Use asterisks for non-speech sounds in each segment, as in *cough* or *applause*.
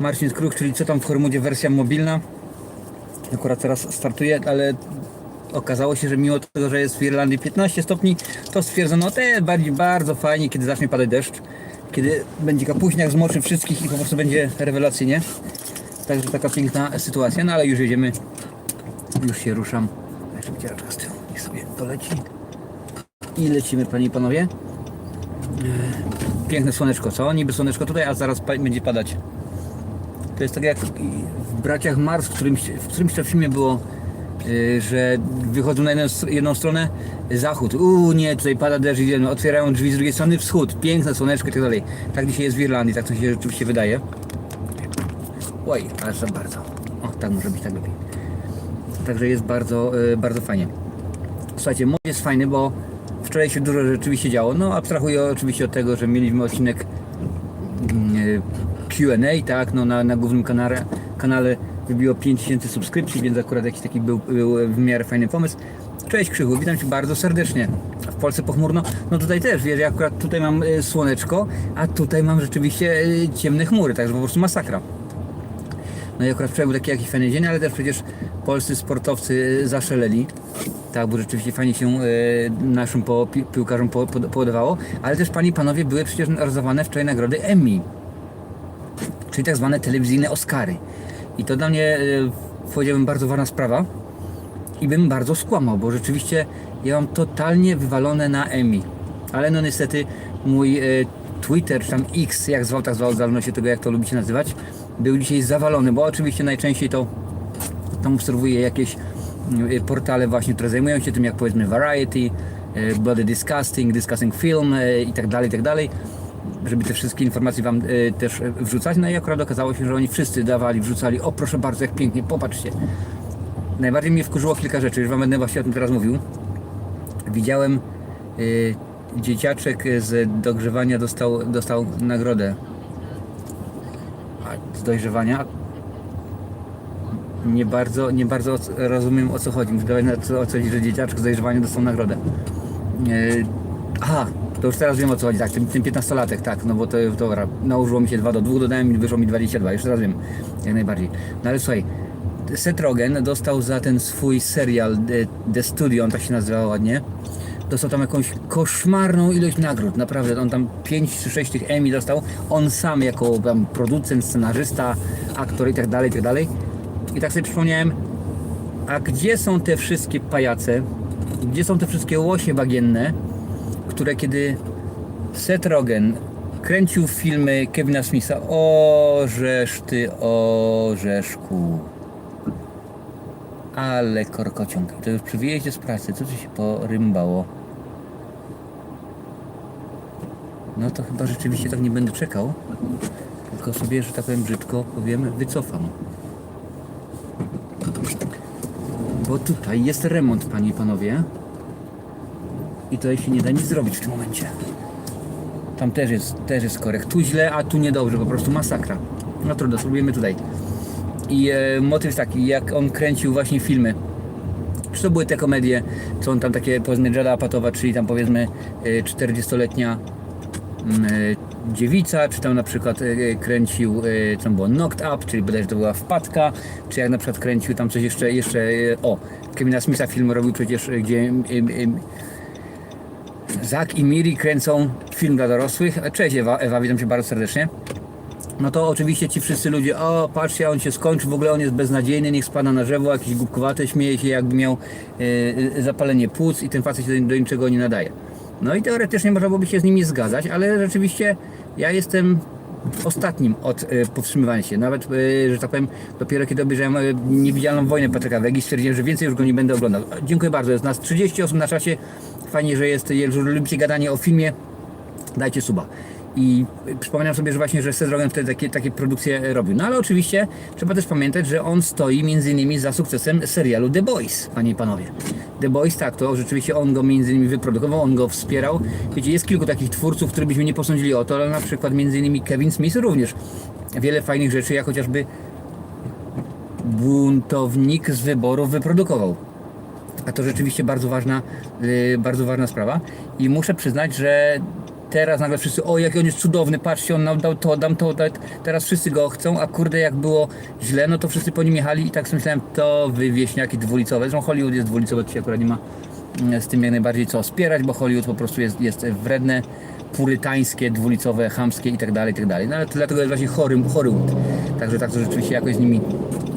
Marcin Skruch, czyli co tam w Hormudzie wersja mobilna. Akurat teraz startuje, ale okazało się, że mimo tego, że jest w Irlandii 15 stopni, to stwierdzono, te bardziej bardzo fajnie, kiedy zacznie padać deszcz, kiedy będzie kapuśniak, zmoczy wszystkich i po prostu będzie rewelacyjnie. Także taka piękna sytuacja, no ale już jedziemy, już się ruszam. Jeszcze wycieraczka z tyłu, niech sobie to leci. I lecimy, panie i panowie. Piękne słoneczko, co? Niby słoneczko tutaj, a zaraz będzie padać. To jest tak jak w Braciach Mars, w którymś, w którymś to filmie było, yy, że wychodzą na jedną, jedną stronę zachód. Uuu, nie, tutaj pada deszcz, idziemy. otwierają drzwi z drugiej strony wschód, piękne słoneczko i tak dalej. Tak dzisiaj jest w Irlandii, tak to się rzeczywiście wydaje. Oj, aż za bardzo. O, tak może być tak lepiej. Także jest bardzo, yy, bardzo fajnie. Słuchajcie, mój jest fajny, bo wczoraj się dużo rzeczywiście działo. No, abstrahuję oczywiście od tego, że mieliśmy odcinek mm, Q&A, tak, no na, na głównym kanale, kanale wybiło 5000 subskrypcji, więc akurat jakiś taki był, był w miarę fajny pomysł. Cześć Krzychu, witam Cię bardzo serdecznie. W Polsce pochmurno, no tutaj też, wiesz, ja akurat tutaj mam y, słoneczko, a tutaj mam rzeczywiście y, ciemne chmury, także po prostu masakra. No i akurat wczoraj był taki jakiś fajny dzień, ale też przecież polscy sportowcy e, zaszaleli. Tak, bo rzeczywiście fajnie się naszym po, pi, piłkarzom po, po, podawało. Ale też panie i panowie były przecież rozdawane wczoraj nagrody Emmy. Czyli tak zwane telewizyjne Oscary. I to dla mnie e, powiedziałbym bardzo ważna sprawa. I bym bardzo skłamał, bo rzeczywiście ja mam totalnie wywalone na Emmy. Ale no niestety mój e, Twitter, czy tam X, jak zwał, tak zwał, w zależności od tego, jak to lubicie nazywać, był dzisiaj zawalony, bo oczywiście najczęściej to tam obserwuję jakieś mm, portale właśnie, które zajmują się tym, jak powiedzmy Variety, e, Bloody Disgusting, Discussing Film e, i tak dalej, i tak dalej, żeby te wszystkie informacje Wam e, też e, wrzucać. No i akurat okazało się, że oni wszyscy dawali, wrzucali, o proszę bardzo, jak pięknie, popatrzcie. Najbardziej mnie wkurzyło kilka rzeczy, już Wam będę właśnie o tym teraz mówił. Widziałem y, dzieciaczek z dogrzewania dostał, dostał nagrodę A z dojrzewania. Nie bardzo, nie bardzo rozumiem o co chodzi. Muszę o co chodzi, że dzieciaczek z dojrzewania dostał nagrodę. Y, aha, to już teraz wiem o co chodzi, tak, ten, ten 15-latek, tak, no bo to dobra, nałożyło mi się 2 do 2, dodałem i wyszło mi 22, już teraz wiem, jak najbardziej. No ale słuchaj, Seth Rogen dostał za ten swój serial The, The Studio, on tak się nazywa ładnie. Dostał tam jakąś koszmarną ilość nagród, naprawdę. On tam 5 czy 6 tych Emmy dostał. On sam jako tam producent, scenarzysta, aktor i tak dalej, i tak dalej. I tak sobie przypomniałem, a gdzie są te wszystkie pajace? Gdzie są te wszystkie łosie bagienne, które kiedy Seth Rogen kręcił filmy Kevina Smitha, o żeż ty, o żeszku. Ale korkociąg. To już przy wyjeździe z pracy, co tu się porymbało? No to chyba rzeczywiście tak nie będę czekał. Tylko sobie, że tak powiem brzydko powiem, wycofam. Bo tutaj jest remont, panie i panowie. I tutaj się nie da nic zrobić w tym momencie. Tam też jest, też jest korek. Tu źle, a tu niedobrze, po prostu masakra. No trudno, spróbujemy tutaj. I e, motyw jest taki, jak on kręcił właśnie filmy. Czy to były te komedie, co on tam takie, powiedzmy, Jada Apatowa, czyli tam powiedzmy e, 40-letnia mm, e, dziewica, czy tam na przykład e, kręcił, e, co tam było, Knocked Up, czyli bodajże to była wpadka, czy jak na przykład kręcił tam coś jeszcze, jeszcze e, o, Kevina Smitha film robił przecież, e, gdzie Zak i Miri kręcą film dla dorosłych. Cześć Ewa, Ewa, witam Cię bardzo serdecznie. No to oczywiście ci wszyscy ludzie, o patrzcie, on się skończy, w ogóle on jest beznadziejny, niech spada na drzewo, jakiś głupkowate, śmieje się jakby miał e, zapalenie płuc i ten facet się do, do niczego nie nadaje. No i teoretycznie można byłoby się z nimi zgadzać, ale rzeczywiście ja jestem ostatnim od e, powstrzymywania się. Nawet, e, że tak powiem, dopiero kiedy obejrzałem e, niewidzialną wojnę Patryka Wegi, stwierdziłem, że więcej już go nie będę oglądał. Dziękuję bardzo, jest nas 30 osób na czasie. Fajnie, że jest, jeżeli lubicie gadanie o filmie, dajcie suba. I przypominam sobie, że właśnie, że Seth wtedy takie, takie produkcje robił. No ale oczywiście trzeba też pamiętać, że on stoi między innymi za sukcesem serialu The Boys, panie i panowie. The Boys, tak, to rzeczywiście on go między innymi wyprodukował, on go wspierał. Wiecie, jest kilku takich twórców, których byśmy nie posądzili o to, ale na przykład między innymi Kevin Smith również wiele fajnych rzeczy, jak chociażby buntownik z wyborów wyprodukował. A to rzeczywiście bardzo ważna, yy, bardzo ważna sprawa. I muszę przyznać, że teraz nagle wszyscy, o jaki on jest cudowny, patrzcie, on nam dał to, dam to, dam, teraz wszyscy go chcą, a kurde jak było źle, no to wszyscy po nim jechali i tak sobie myślałem, to wy wieśniaki dwulicowe, zresztą Hollywood jest dwulicowe, dzisiaj akurat nie ma mm, z tym jak najbardziej co wspierać, bo Hollywood po prostu jest, jest wredne, purytańskie, dwulicowe, chamskie i tak dalej, i tak dalej. No ale to dlatego jest właśnie chory, Hollywood. Także tak to rzeczywiście jakoś z nimi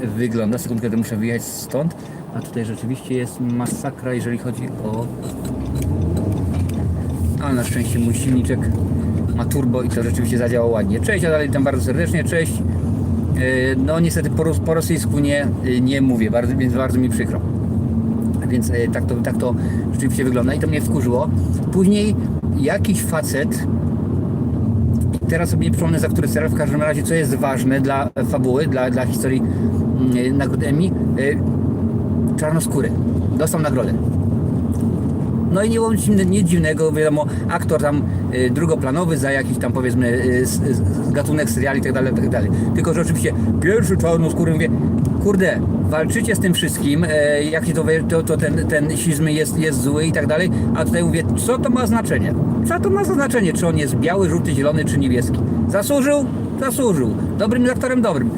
wygląda. Sekundkę, to muszę wyjechać stąd. A tutaj rzeczywiście jest masakra, jeżeli chodzi o... Ale na szczęście mój silniczek ma turbo i to rzeczywiście zadziała ładnie. Cześć, a dalej witam bardzo serdecznie, cześć. Yy, No niestety po, po rosyjsku nie, yy, nie mówię, bardzo, więc bardzo mi przykro. Więc e, tak to, tak to rzeczywiście wygląda i to mnie wkurzyło. Później jakiś facet, teraz sobie nie przypomnę za który serial, w każdym razie co jest ważne dla fabuły, dla, dla historii mm, nagród Emmy, e, czarnoskóry. Dostał nagrodę. No i nie było nic nic dziwnego, wiadomo, aktor tam y, drugoplanowy za jakiś tam powiedzmy y, s- s- gatunek seriali i tak dalej, tak dalej. Tylko, że oczywiście pierwszy czarnoskóry mówię, kurde, walczycie z tym wszystkim, e, jak się to, to, to ten, ten sizm jest, jest zły i tak dalej, a tutaj mówię, co to ma znaczenie? Co to ma znaczenie, czy on jest biały, żółty, zielony, czy niebieski? Zasłużył? Zasłużył. Dobrym aktorem, dobrym.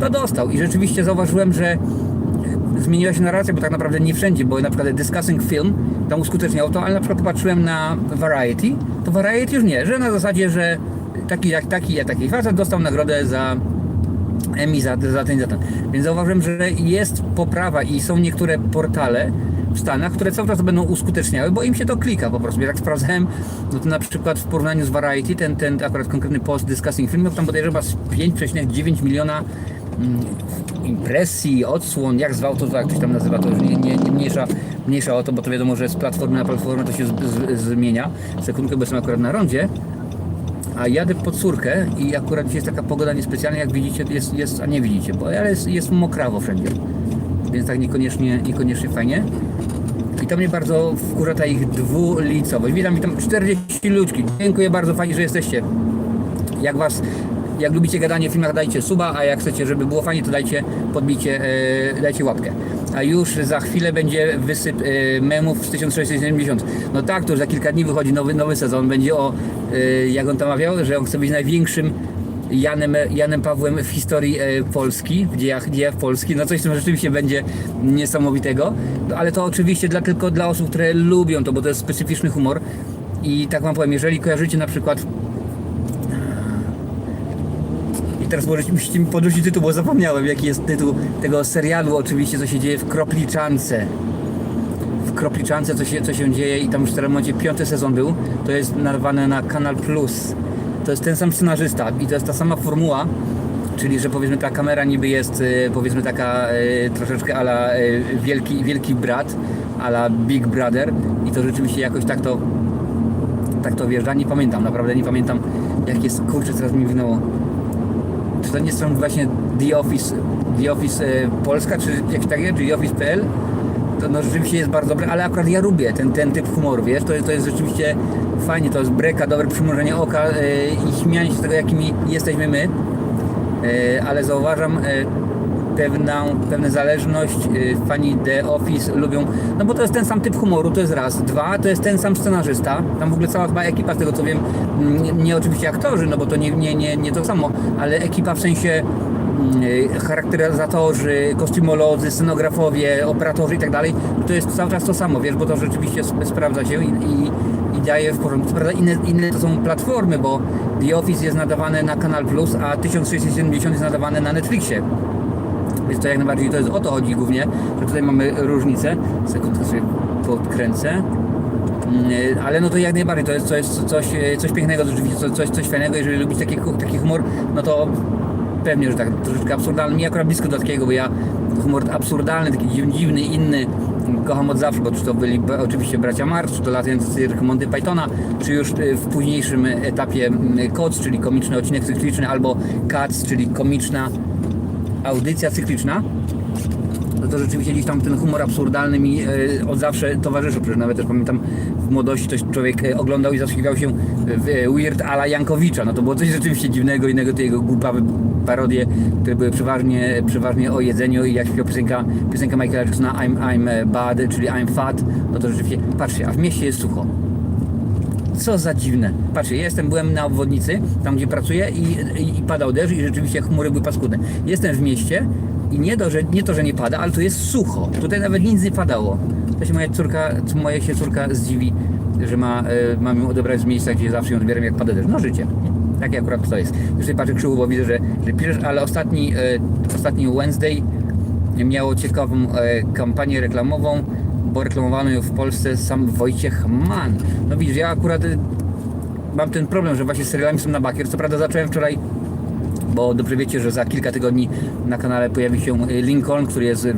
To dostał i rzeczywiście zauważyłem, że zmieniła się narracja, bo tak naprawdę nie wszędzie, bo na przykład Discussing Film tam uskuteczniał to, ale na przykład patrzyłem na Variety, to Variety już nie, że na zasadzie, że taki, jak taki, jak taki facet dostał nagrodę za Emmy za, za ten, za ten. Więc zauważyłem, że jest poprawa i są niektóre portale w Stanach, które cały czas będą uskuteczniały, bo im się to klika po prostu. Jak tak sprawdzałem, no to na przykład w porównaniu z Variety, ten, ten akurat konkretny post Discussing Film, tam podejrzewam z 5,9 miliona impresji, odsłon, jak zwał to, to jak ktoś tam nazywa, to już nie, nie, nie mniejsza, mniejsza o to, bo to wiadomo, że z platformy na platformę to się z, z, zmienia. Sekundkę, bo jestem akurat na rondzie. A jadę pod córkę i akurat dzisiaj jest taka pogoda niespecjalna, jak widzicie, jest, jest a nie widzicie, bo ale jest, jest mokrawo wszędzie. Więc tak niekoniecznie, niekoniecznie fajnie. I to mnie bardzo wkurza ta ich dwulicowość. Witam, witam 40 ludzi. Dziękuję bardzo, fajnie, że jesteście. Jak was, jak lubicie gadanie w filmach, dajcie suba, a jak chcecie, żeby było fajnie, to dajcie, podbijcie, e, dajcie łapkę. A już za chwilę będzie wysyp e, memów z 1670. No tak, to już za kilka dni wychodzi nowy, nowy sezon. Będzie o, e, jak on tam mawiał, że on chce być największym Janem, Janem Pawłem w historii Polski, w dziejach, dziejach Polski. No coś, co rzeczywiście będzie niesamowitego. No, ale to oczywiście dla, tylko dla osób, które lubią to, bo to jest specyficzny humor. I tak wam powiem, jeżeli kojarzycie na przykład i teraz możecie, musicie mi podrzucić tytuł, bo zapomniałem jaki jest tytuł tego serialu oczywiście, co się dzieje w Kropliczance. W Kropliczance co się, co się dzieje i tam już w tym momencie piąty sezon był. To jest nadawane na Kanal Plus. To jest ten sam scenarzysta i to jest ta sama formuła, czyli że powiedzmy ta kamera niby jest e, powiedzmy taka e, troszeczkę ala e, wielki, wielki brat, ala Big Brother i to rzeczywiście jakoś tak to tak to wjeżdża. Nie pamiętam, naprawdę nie pamiętam jak jest, kurczę teraz mi winęło czy to nie są właśnie The Office, The Office e, Polska, czy jak tak jest, czy The Office.pl, to no rzeczywiście jest bardzo dobre, ale akurat ja lubię ten, ten typ humoru, wiesz, to, to jest rzeczywiście fajnie, to jest breka, dobre przymrużenie oka e, i śmianie się z tego, jakimi jesteśmy my, e, ale zauważam e, pewną, pewną zależność, e, fani The Office lubią, no bo to jest ten sam typ humoru, to jest raz, dwa, to jest ten sam scenarzysta, tam w ogóle cała chyba ekipa, z tego co wiem, mm, nie, nie oczywiście aktorzy, no bo to nie, nie, nie, nie to samo, ale ekipa w sensie mm, charakteryzatorzy, kostiumolodzy, scenografowie, operatorzy i tak dalej, to jest cały czas to samo, wiesz, bo to rzeczywiście sp- sprawdza się i, i, i daje w porządku. Prawda inne, inne to są platformy, bo The Office jest nadawane na Kanal Plus, a 1670 jest nadawane na Netflixie. Więc to jak najbardziej to jest o to chodzi głównie, że tutaj mamy różnicę. Sekundkę sobie podkręcę. Mm, Ale no to jak najbardziej to jest, to jest coś, coś pięknego, coś, coś, fajnego. Jeżeli lubisz taki, taki humor, no to pewnie, że tak troszeczkę absurdalny. Mi akurat blisko do takiego, bo ja humor absurdalny, taki dziw- dziwny, inny kocham od zawsze, bo czy to byli oczywiście bracia Marx, czy to latający cyrk Monty Pythona, czy już y, w późniejszym etapie mm, Koc, czyli komiczny odcinek cykliczny, albo Cats, czyli komiczna audycja cykliczna, no to rzeczywiście gdzieś tam ten humor absurdalny mi e, od zawsze towarzyszył. Przecież nawet też pamiętam w młodości coś człowiek e, oglądał i zasłuchiwał się w e, Weird Ala Jankowicza. No to było coś rzeczywiście dziwnego, innego te jego głupawe parodie, które były przeważnie, przeważnie o jedzeniu i jak śpiewał piosenka, piosenka Michaela Jacksona I'm, I'm bad, czyli I'm fat, no to rzeczywiście, patrzcie, a w mieście jest sucho. Co za dziwne. Patrzcie, ja jestem, byłem na obwodnicy, tam gdzie pracuję i, i, i padał deszcz i rzeczywiście chmury były paskudne. Jestem w mieście i nie to, że, nie to, że nie pada, ale tu jest sucho. Tutaj nawet nic nie padało. To się moja córka, moja się córka zdziwi, że ma, e, mam ją odebrać z miejsca, gdzie zawsze ją odbieram jak pada deszcz. No życie. Tak akurat to jest. Już patrzę krzywo, bo widzę, że, że piszesz, ale ostatni, e, ostatni Wednesday miało ciekawą e, kampanię reklamową, bo reklamowano ją w Polsce sam Wojciech Mann. No widzisz, ja akurat e, mam ten problem, że właśnie z serialami są na bakier. Co prawda zacząłem wczoraj, bo dobrze wiecie, że za kilka tygodni na kanale pojawi się e, Lincoln, który jest e,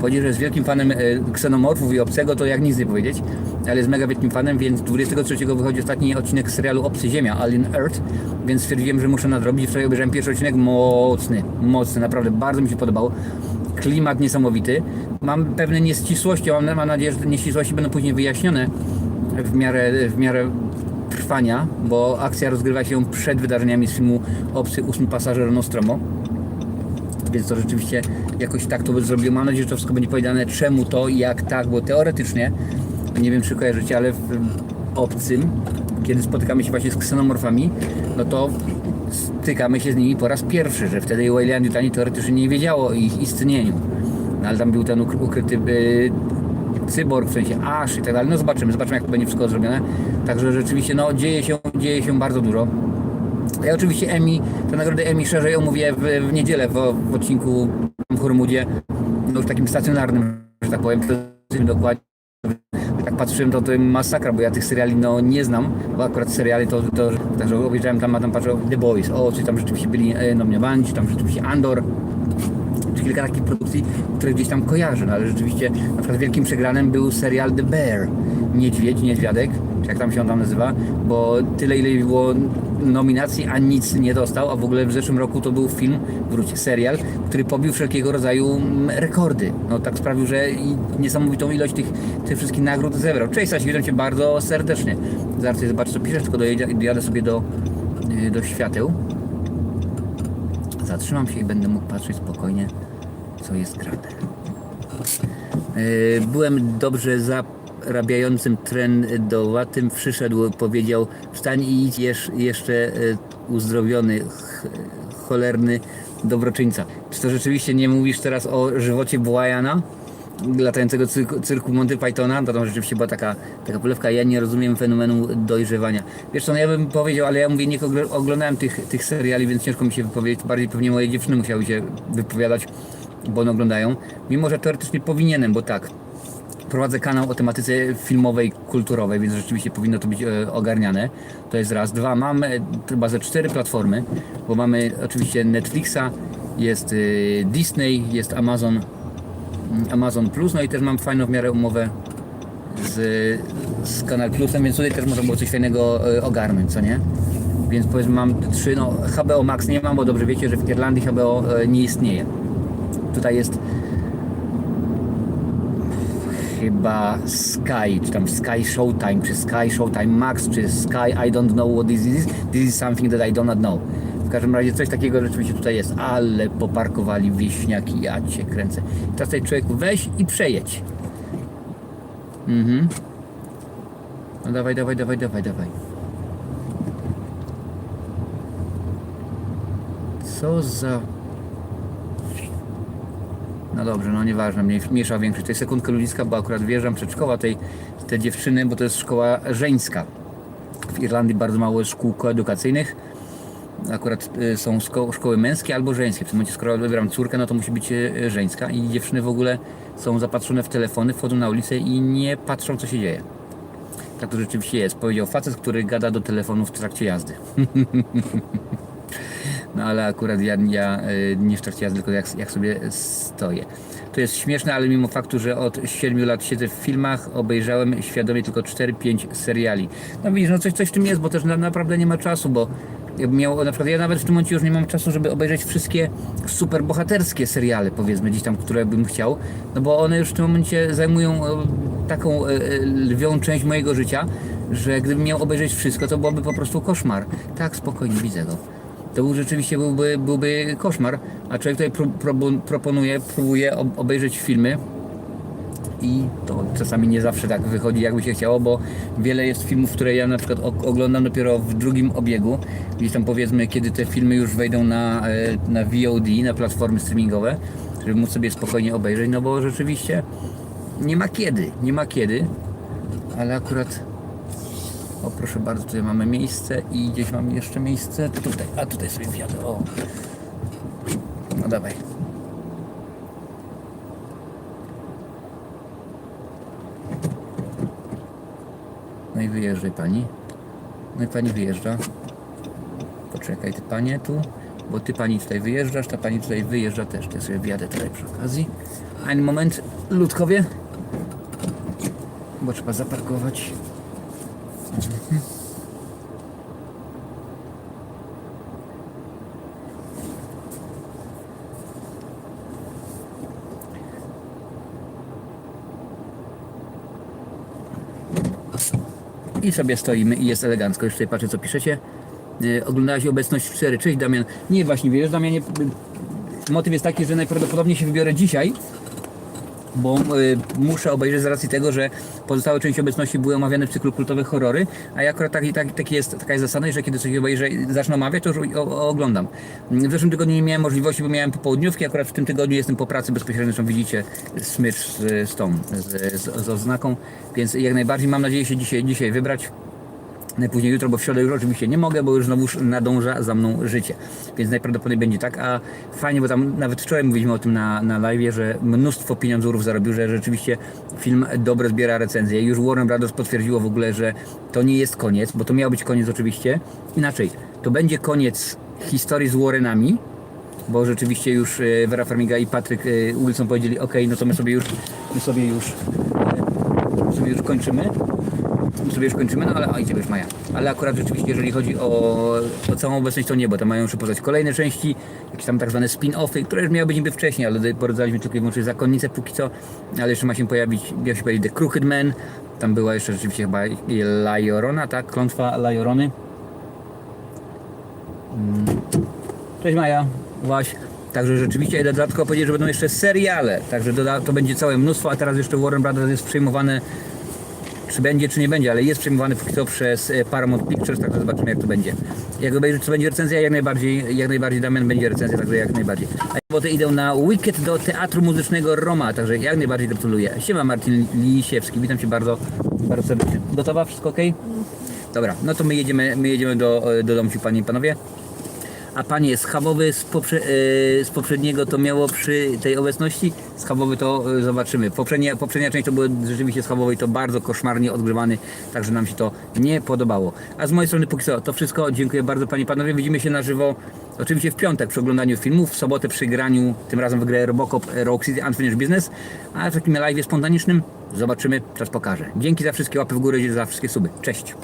powiedzieć, że jest wielkim fanem ksenomorfów i obcego, to jak nic nie powiedzieć, ale jest mega wielkim fanem, więc 23 wychodzi ostatni odcinek serialu Obcy Ziemia, Alien Earth, więc stwierdziłem, że muszę nadrobić. Wczoraj obejrzałem pierwszy odcinek, mocny, mocny, naprawdę bardzo mi się podobał. Klimat niesamowity. Mam pewne nieścisłości, mam, mam nadzieję, że te nieścisłości będą później wyjaśnione w miarę, w miarę trwania, bo akcja rozgrywa się przed wydarzeniami z filmu Obcy Ósmy Pasażer Nostromo więc to rzeczywiście jakoś tak to by zrobił. Mam nadzieję, że to wszystko będzie powiedziane czemu to i jak tak, bo teoretycznie, nie wiem czy kojarzycie, ale w obcym, kiedy spotykamy się właśnie z ksenomorfami, no to stykamy się z nimi po raz pierwszy, że wtedy Weyland Yutani teoretycznie nie wiedziało o ich istnieniu. No, ale tam był ten ukry- ukryty y, cyborg, w sensie aż i tak dalej. No zobaczymy, zobaczymy jak to będzie wszystko zrobione. Także rzeczywiście no dzieje się, dzieje się bardzo dużo. Ja oczywiście Emi, tę nagrodę Emi szerzej omówię w, w niedzielę w, w odcinku w Hormudzie, no już takim stacjonarnym, że tak powiem, dokładnie. Jak patrzyłem, to to masakra, bo ja tych seriali no nie znam, bo akurat seriali to, to także obejrzałem tam, a tam patrzę The Boys, o, czy tam rzeczywiście byli e, nominowani, czy tam rzeczywiście Andor, czy kilka takich produkcji, które gdzieś tam kojarzę, no ale rzeczywiście na przykład wielkim przegranym był serial The Bear, Niedźwiedź, Niedźwiadek, czy jak tam się on tam nazywa, bo tyle ile było nominacji, a nic nie dostał, a w ogóle w zeszłym roku to był film, wróć, serial, który pobił wszelkiego rodzaju mm, rekordy. No tak sprawił, że niesamowitą ilość tych, tych wszystkich nagród zebrał. Cześć Stasiu, witam Cię bardzo serdecznie. Zaraz sobie zobacz co piszesz, tylko dojadę sobie do, yy, do świateł. Zatrzymam się i będę mógł patrzeć spokojnie, co jest grane. Yy, Byłem dobrze zarabiającym trendowatym, przyszedł, powiedział wstań i idź jesz, jeszcze yy, uzdrowiony, ch, cholerny dobroczyńca. Czy to rzeczywiście nie mówisz teraz o żywocie Błajana? latającego cyrku, cyrku Monty Pythona, to tam rzeczywiście była taka, taka polewka, ja nie rozumiem fenomenu dojrzewania. Wiesz co, no ja bym powiedział, ale ja mówię, nie ogl- oglądałem tych, tych seriali, więc ciężko mi się wypowiedzieć, bardziej pewnie moje dziewczyny musiały się wypowiadać, bo one oglądają. Mimo, że teoretycznie powinienem, bo tak, prowadzę kanał o tematyce filmowej, kulturowej, więc rzeczywiście powinno to być e, ogarniane. To jest raz. Dwa, mam e, chyba ze cztery platformy, bo mamy oczywiście Netflixa, jest e, Disney, jest Amazon, mm, Amazon Plus, no i też mam fajną w miarę umowę z, z Kanal Plusem, więc tutaj też można było coś fajnego ogarnąć, co nie? Więc powiedzmy mam trzy, no HBO Max nie mam, bo dobrze wiecie, że w Irlandii HBO nie istnieje. Tutaj jest chyba Sky, czy tam Sky Showtime, czy Sky Showtime Max, czy Sky I don't know what this is. This is something that I do not know. W każdym razie coś takiego rzeczywiście tutaj jest, ale poparkowali wieśniaki, ja cię kręcę. Teraz tutaj człowieku weź i przejedź. Mhm. No dawaj, dawaj, dawaj, dawaj, dawaj. Co za... No dobrze, no nieważne, mnie miesza większość. To jest sekundka ludziska, bo akurat wjeżdżam przedszkoła tej, tej dziewczyny, bo to jest szkoła żeńska. W Irlandii bardzo mało szkół koedukacyjnych. Akurat y, są szko- szkoły męskie albo żeńskie. W tym momencie, skoro wybieram córkę, no to musi być y, żeńska. I dziewczyny w ogóle są zapatrzone w telefony, wchodzą na ulicę i nie patrzą, co się dzieje. Tak to rzeczywiście jest. Powiedział facet, który gada do telefonu w trakcie jazdy. *laughs* No ale akurat ja, ja y, nie w trakcie jazdy, tylko jak, jak sobie stoję. To jest śmieszne, ale mimo faktu, że od 7 lat siedzę w filmach, obejrzałem świadomie tylko 4-5 seriali. No widzisz, no coś, coś w tym jest, bo też na, naprawdę nie ma czasu, bo miał, na przykład ja nawet w tym momencie już nie mam czasu, żeby obejrzeć wszystkie super bohaterskie seriale, powiedzmy gdzieś tam, które bym chciał, no bo one już w tym momencie zajmują e, taką e, e, lwią część mojego życia, że gdybym miał obejrzeć wszystko, to byłoby po prostu koszmar. Tak, spokojnie, widzę go to rzeczywiście byłby, byłby koszmar, a człowiek tutaj pró- prób- proponuje, próbuje ob- obejrzeć filmy. I to czasami nie zawsze tak wychodzi, jakby się chciało, bo wiele jest filmów, które ja na przykład oglądam dopiero w drugim obiegu, gdzieś tam powiedzmy, kiedy te filmy już wejdą na, e, na VOD, na platformy streamingowe, żeby móc sobie spokojnie obejrzeć, no bo rzeczywiście nie ma kiedy, nie ma kiedy, ale akurat o proszę bardzo, tutaj mamy miejsce i gdzieś mamy jeszcze miejsce tutaj, a tutaj sobie wjadę, o. No dawaj. No i wyjeżdżaj pani. No i pani wyjeżdża. Poczekaj ty panie tu, bo ty pani tutaj wyjeżdżasz, ta pani tutaj wyjeżdża też. Ja sobie wjadę tutaj przy okazji. Ein moment, ludkowie. Bo trzeba zaparkować. Sobie stoimy i jest elegancko. Już tutaj patrzę co piszecie. Yy, oglądałeś obecność 4. Cześć Damian. Nie właśnie wiesz, Damianie. y, Motyw jest taki, że najprawdopodobniej się wybiorę dzisiaj, bo y, muszę obejrzeć z racji tego, że pozostałe części obecności były omawiane w cyklu kultowe horrory, a ja akurat taki, taki, taki jest, taka jest zasada, że kiedy coś obejrzę zacznę omawiać, to już o, o, oglądam. W zeszłym tygodniu nie miałem możliwości, bo miałem popołudniówki, akurat w tym tygodniu jestem po pracy bezpośrednio, zresztą widzicie smycz z, z tą, z, z, z oznaką, więc jak najbardziej mam nadzieję się dzisiaj, dzisiaj wybrać. Najpóźniej jutro, bo w środę już oczywiście nie mogę, bo już znowuż nadąża za mną życie. Więc najprawdopodobniej będzie tak, a fajnie, bo tam nawet wczoraj mówiliśmy o tym na, na live, że mnóstwo pieniądzurów zarobił, że rzeczywiście film dobre zbiera recenzje. Już Warner Brothers potwierdziło w ogóle, że to nie jest koniec, bo to miał być koniec oczywiście. Inaczej, to będzie koniec historii z Warrenami, bo rzeczywiście już e, Vera Farmiga i Patryk e, Wilson powiedzieli, ok, no to my sobie już, my sobie już, e, sobie już kończymy sobie już kończymy, no ale a idzie już Maja. Ale akurat rzeczywiście, jeżeli chodzi o, o całą obecność, to nie, bo tam mają jeszcze poznać kolejne części, jakieś tam tak zwane spin-offy, które już miały być niby wcześniej, ale poradzaliśmy tylko i wyłącznie zakonnicę póki co, ale jeszcze ma się pojawić, miał się pojawić The Crooked Man, tam była jeszcze rzeczywiście chyba Lajorona, tak? Klątwa Lajorony. Mm. Cześć Maja, Łaś. Także rzeczywiście dodatkowo powiedzieć, że będą jeszcze seriale, także to będzie całe mnóstwo, a teraz jeszcze Warren Brothers jest przejmowany czy będzie, czy nie będzie, ale jest przejmowany póki co przez e, Paramount Pictures, także zobaczymy jak to będzie. Jak obejrzeć, czy będzie recenzja, jak najbardziej, jak najbardziej Damian będzie recenzja, także jak najbardziej. A potem idę na Wicked do Teatru Muzycznego Roma, także jak najbardziej gratuluję. Siema Martin Lisiewski, witam Cię bardzo, bardzo serdecznie. Gotowa? Wszystko ok? Dobra, no to my jedziemy, my jedziemy do, do domciu, Panie i Panowie. A Panie, schabowy z, poprze, e, z poprzedniego to miało przy tej obecności? Schabowy to e, zobaczymy. Poprzednia, poprzednia część to były rzeczywiście schabowy i to bardzo koszmarnie odgrzewany, także nam się to nie podobało. A z mojej strony póki co to wszystko. Dziękuję bardzo Panie Panowie. Widzimy się na żywo oczywiście w piątek przy oglądaniu filmów, w sobotę przy graniu, tym razem w grę Robocop Rock City Unfinished Business, a w takim live spontanicznym zobaczymy, czas pokaże. Dzięki za wszystkie łapy w górę za wszystkie suby. Cześć!